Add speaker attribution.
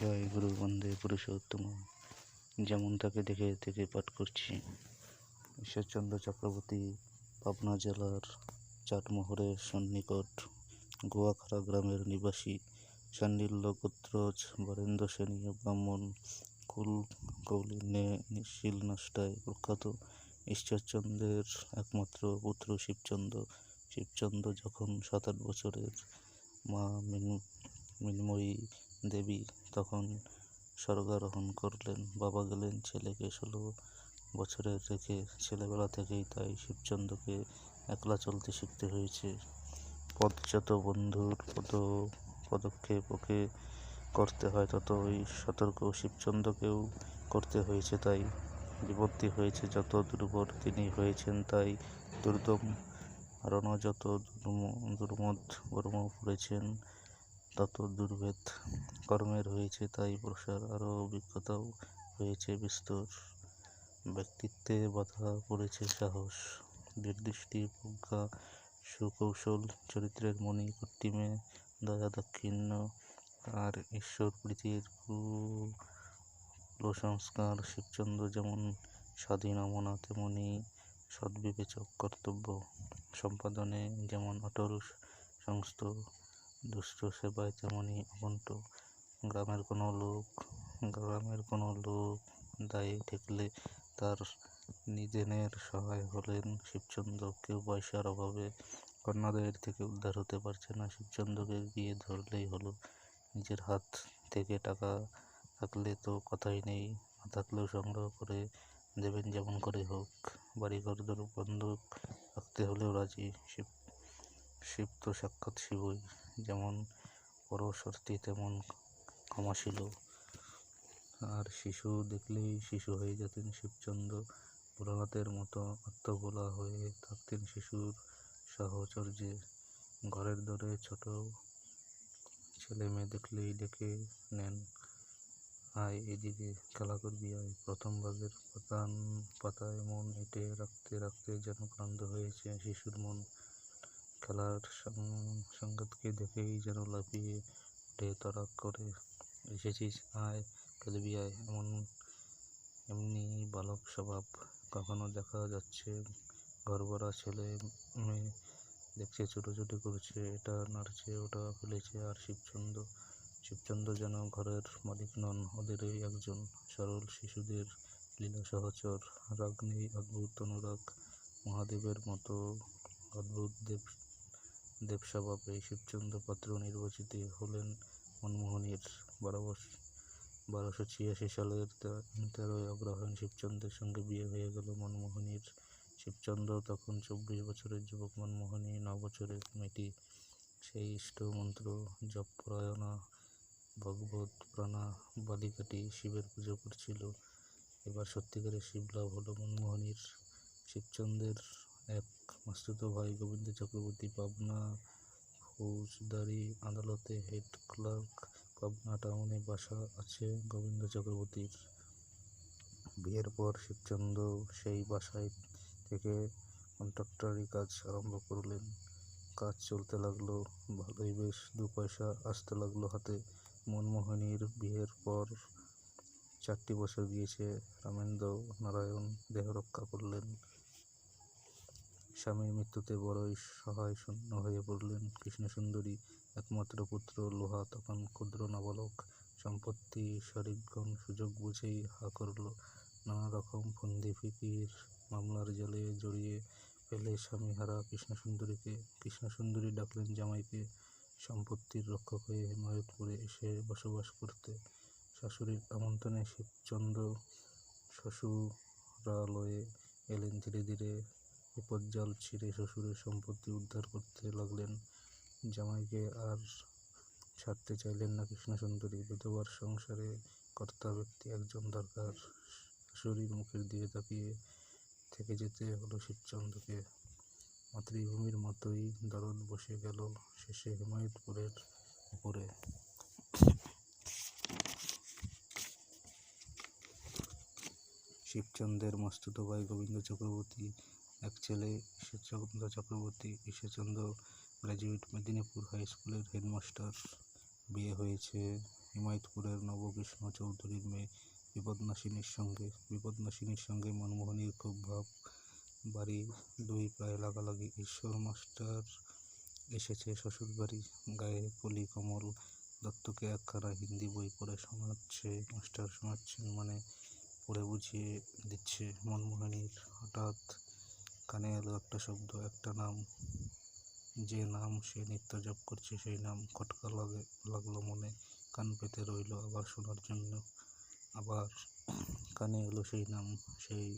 Speaker 1: জয় গুরু, বন্দে পুরুষোত্তম। যেমন তাকে দেখে থেকে পাঠ করছি। ঈশ্বরচন্দ্র চক্রবর্তী, পাবনা জেলার চাটমোহরের সন্নিকট গোয়াখাড়া গ্রামের নিবাসী সান্ডিল্য গোত্রজ বরেন্দ্র সেনী, ব্রাহ্মণ, কুল, কৌলি, নে শীল নষ্টায় প্রখ্যাত ঈশ্বরচন্দ্রের একমাত্র পুত্র শিবচন্দ্র। শিবচন্দ্র যখন সাত আট বছরের মা মিনু, মৃন্ময়ী দেবী তখন স্বর্গারোহণ করলেন। বাবা গেলেন ছেলেকে ষোলো বছরের রেখে। ছেলেবেলা থেকেই তাই শিবচন্দ্রকে একলা চলতে শিখতে হয়েছে। পদচ্যুত বন্ধুর পদ পদক্ষেপ ওকে করতে হয়, তত ওই সতর্ক শিবচন্দ্রকেও করতে হয়েছে, তাই বিপত্তি হয়েছে, যত দুর্বল তিনি হয়েছেন, তাই দুর্দম রণ যত দুর্ম- দুর্মদ কর্ম করেছেন তত দুর্ভেদ কর্মের হয়েছে, তাই প্রসার আরও অভিজ্ঞতাও হয়েছে, বিস্তর ব্যক্তিত্বে বাধা পড়েছে, সাহস, নির্দিষ্টি, প্রজ্ঞা, সুকৌশল, চরিত্রের মণি কর্তিমে দয়া দাক্ষিণ্য আর ঈশ্বর প্রীতির কুসংস্কার। শিবচন্দ্র যেমন স্বাধীন অমনা তেমনি সদ্বিবেচক কর্তব্য সম্পাদনে যেমন অটল সংস্থ, দুষ্ট সেবায় তেমনি অকণ্ঠ গ্রামের কোনো লোক, গ্রামের কোনো লোক দায়ে ঠেকলে তার নিজেনের সহায় হলেন শিবচন্দ্র। কেউ পয়সার অভাবে কন্যাদায়ের থেকে উদ্ধার হতে পারছে না। শিবচন্দ্রকে গিয়ে ধরলেই হলো। নিজের হাত থেকে টাকা থাকলে তো কথাই নেই। না থাকলেও সংগ্রহ করে দেবেন যেমন করে হোক। বাড়িঘর ধরো বন্ধক রাখতে হলেও রাজি। শিব শিব তো সাক্ষাৎ শিবই। যেমন পরশর্তি তেমন ক্ষমাশীল আর শিশু দেখলেই শিশু হয়ে যেতেন শিবচন্দ্র। ভোলানাথের মতো আত্মভোলা হয়ে থাকতেন শিশুর সাহচর্যে ঘরের দরে ছোট ছেলে মেয়ে দেখলেই ডেকে নেন। আয় এদিকে খেলা করবি, আয়। প্রথম পাতান পাতায় মন এঁটে রাখতে রাখতে যেন ক্লান্ত হয়েছে শিশুর মন। খেলার সংঘাতকে দেখেই যেন লাফিয়ে উঠে তড়াক করে, এসেছিস, আয়, খেলবি, আয়। এমন এমনি বালক স্বভাব কখনো দেখা যাচ্ছে ঘরভরা ছেলে মেয়ে দেখছে ছোটাছুটি করছে, এটা নাড়ছে, ওটা ফেলেছে, আর শিবচন্দ্র শিবচন্দ্র যেন ঘরের মালিক নন ওদেরই একজন সরল শিশুদের লীলা সহচর রাগ নেই, অদ্ভুত অনুরাগ মহাদেবের মতো অদ্ভুত দেব দেবস্বভাব শিবচন্দ্র পাত্র নির্বাচিত হলেন মনমোহনীর বারো বারোশো ছিয়াশি সালের তেরোই অগ্রহায়ণ শিবচন্দ্রের সঙ্গে বিয়ে হয়ে গেল মনমোহনীর শিবচন্দ্র তখন চব্বিশ বছরের যুবক মনমোহনী বছরের মেয়েটি সেই ইষ্ট মন্ত্র জপপরায়ণা ভগবত, প্রাণা, বালিকাটি শিবের পুজো করছিল। এবার সত্যিকারের শিবলাভ হলো মনমোহনীর। শিবচন্দ্রের এক মাস্তুত ভাই গোবিন্দ চক্রবর্তী পাবনা ফৌজদারি আদালতে হেড ক্লার্ক, পাবনা টাউনে বাসা আছে গোবিন্দ চক্রবর্তীর। বিয়ের পর শিবচন্দ্র সেই বাসায় থেকে কন্ট্রাক্টরি কাজ আরম্ভ করলেন। কাজ চলতে লাগল ভালোই, বেশ দু পয়সা আসতে লাগল হাতে। মনমোহনীর বিয়ের পর চারটি বছর গিয়েছে। রামেন্দ্র নারায়ণ দেহ রক্ষা করলেন। স্বামীর মৃত্যুতে বড়ই সহায় শূন্য হয়ে পড়লেন কৃষ্ণসুন্দরী। একমাত্র পুত্র, লোহা, তখন ক্ষুদ্র নাবালক। সম্পত্তি শরিকগণ সুযোগ বুঝেই হা করল। নানা রকম ফন্দি ফিকির মামলার জালে জড়িয়ে ফেলে স্বামীহারা কৃষ্ণসুন্দরীকে। কৃষ্ণসুন্দরী ডাকলেন জামাইকে। সম্পত্তির রক্ষক হয়ে হিমায়তপুরে এসে বসবাস করতে। শাশুড়ির আমন্ত্রণে শিবচন্দ্র শ্বশুরালয়ে এলেন। ধীরে ধীরে বিপজ্জাল ছিঁড়ে শ্বশুরের সম্পত্তি উদ্ধার করতে লাগলেন। জামাইকে আর ছাড়তে চাইলেন না কৃষ্ণসুন্দরী। বিধবার সংসারে কর্তা ব্যক্তি একজন দরকার। শাশুড়ির মুখের দিকে তাকিয়ে থেকে যেতে হলো শিবচন্দ্রকে। মাতৃভূমির মতোই দারুণ বসে গেল শেষে হিমায়তপুরের উপরে। শিবচন্দ্রের মস্তুত ভাই গোবিন্দ চক্রবর্তী, এক ছেলে ঈশ্বরচন্দ্র চক্রবর্তী, ঈশ্বরচন্দ্র গ্রাজুয়েট মেদিনীপুর হাই স্কুলের হেডমাস্টার বিয়ে হয়েছে হিমায়তপুরের নবকৃষ্ণ চৌধুরীর মেয়ে বিপদনাশিনীর সঙ্গে বিপদনাশিনীর সঙ্গে মনমোহনীর খুব ভাব। বাড়ি দুই প্রায় লাগালাগি ঈশ্বর মাস্টার এসেছে শ্বশুরবাড়ি। গায়ে কলি কমল, দত্তকে একখানা হিন্দি বই পড়ে শোনাচ্ছে, মাস্টার শোনাচ্ছেন মানে পড়ে বুঝিয়ে দিচ্ছে মনমোহিনীর। হঠাৎ কানে এলো একটা শব্দ, একটা নাম। যে নাম সে নিত্য জপ করছে সেই নাম। খটকা লাগে, লাগল মনে, কান পেতে রইল আবার শোনার জন্য। আবার কানে এলো সেই নাম সেই